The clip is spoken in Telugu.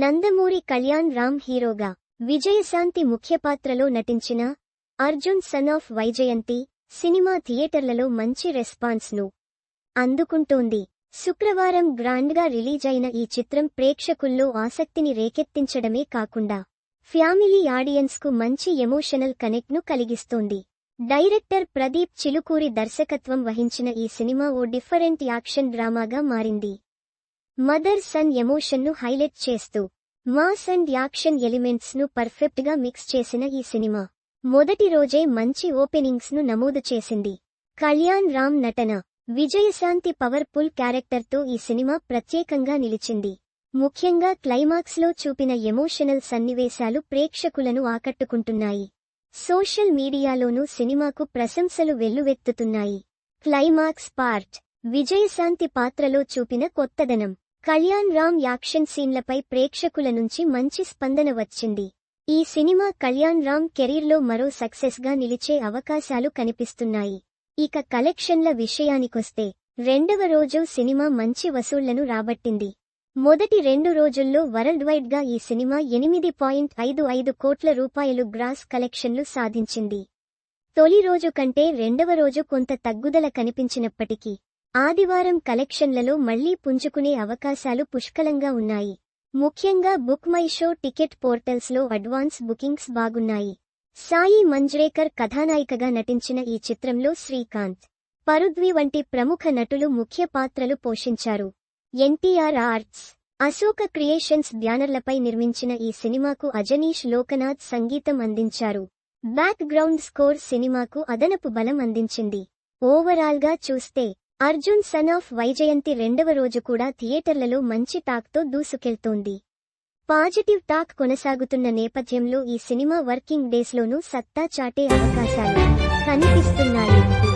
నందమూరి కళ్యాణ్ రామ్ హీరోగా విజయశాంతి ముఖ్య పాత్రలో నటించిన Arjun son of Vyjayanthi cinema థియేటర్లలో మంచి రెస్పాన్స్ను అందుకుంటోంది. శుక్రవారం గ్రాండ్గా రిలీజైన ఈ చిత్రం ప్రేక్షకుల్లో ఆసక్తిని రేకెత్తించడమే కాకుండా ఫ్యామిలీ ఆడియన్స్కు మంచి ఎమోషనల్ కనెక్ట్ను కలిగిస్తోంది. డైరెక్టర్ ప్రదీప్ చిలుకూరి దర్శకత్వం వహించిన ఈ సినిమా ఓ డిఫరెంట్ యాక్షన్ డ్రామాగా మారింది. మదర్ సన్ ఎమోషన్ను హైలైట్ చేస్తూ మాస్ అండ్ యాక్షన్ ఎలిమెంట్స్ను పర్ఫెక్ట్గా మిక్స్ చేసిన ఈ సినిమా. మొదటి రోజే మంచి ఓపెనింగ్స్ను నమోదు చేసింది. కళ్యాణ్ రామ్ నటన విజయశాంతి పవర్ఫుల్ క్యారెక్టర్తో ఈ సినిమా ప్రత్యేకంగా నిలిచింది. ముఖ్యంగా క్లైమాక్స్లో చూపిన ఎమోషనల్ సన్నివేశాలు ప్రేక్షకులను ఆకట్టుకుంటున్నాయి. సోషల్ మీడియాలోనూ సినిమాకు ప్రశంసలు వెల్లువెత్తుతున్నాయి. క్లైమాక్స్ పార్ట్ విజయశాంతి పాత్రలో చూపిన కొత్తదనం. కళ్యాణ్ రామ్ యాక్షన్ సీన్లపై ప్రేక్షకుల నుంచి మంచి స్పందన వచ్చింది. ఈ సినిమా కళ్యాణ్ రామ్ కెరీర్లో మరో సక్సెస్గా నిలిచే అవకాశాలు కనిపిస్తున్నాయి. ఇక కలెక్షన్ల విషయానికొస్తే రెండవ రోజు సినిమా మంచి వసూళ్ళను రాబట్టింది. మొదటి రెండు రోజుల్లో వరల్డ్వైడ్గా ఈ సినిమా ఎనిమిది పాయింట్ ఐదు ఐదు కోట్ల రూపాయలు గ్రాస్ కలెక్షన్లు సాధించింది. తొలి రోజు కంటే రెండవ రోజు కొంత తగ్గుదల కనిపించినప్పటికీ ఆదివారం కలెక్షన్లలో మళ్ళీ పుంజుకునే అవకాశాలు పుష్కలంగా ఉన్నాయి. ముఖ్యంగా బుక్ మై షో టికెట్ పోర్టల్స్లో అడ్వాన్స్ బుకింగ్స్ బాగున్నాయి. సాయి మంజ్రేకర్ కథానాయికగా నటించిన ఈ చిత్రంలో శ్రీకాంత్ పరుద్వి వంటి ప్రముఖ నటులు ముఖ్య పాత్రలు పోషించారు. ఎన్టీఆర్ ఆర్ట్స్ అశోక క్రియేషన్స్ బ్యానర్లపై నిర్మించిన ఈ సినిమాకు అజనీష్ లోకనాథ్ సంగీతం అందించారు. బ్యాక్ గ్రౌండ్ స్కోర్ సినిమాకు అదనపు బలం అందించింది. ఓవరాల్గా చూస్తే అర్జున్ సన్ ఆఫ్ వైజయంతి రెండవ రోజు కూడా థియేటర్లలో మంచి టాక్తో దూసుకెళ్తోంది. పాజిటివ్ టాక్ కొనసాగుతున్న నేపథ్యంలో ఈ సినిమా వర్కింగ్ డేస్లోనూ సత్తా చాటే అవకాశాలు కనిపిస్తున్నాయి.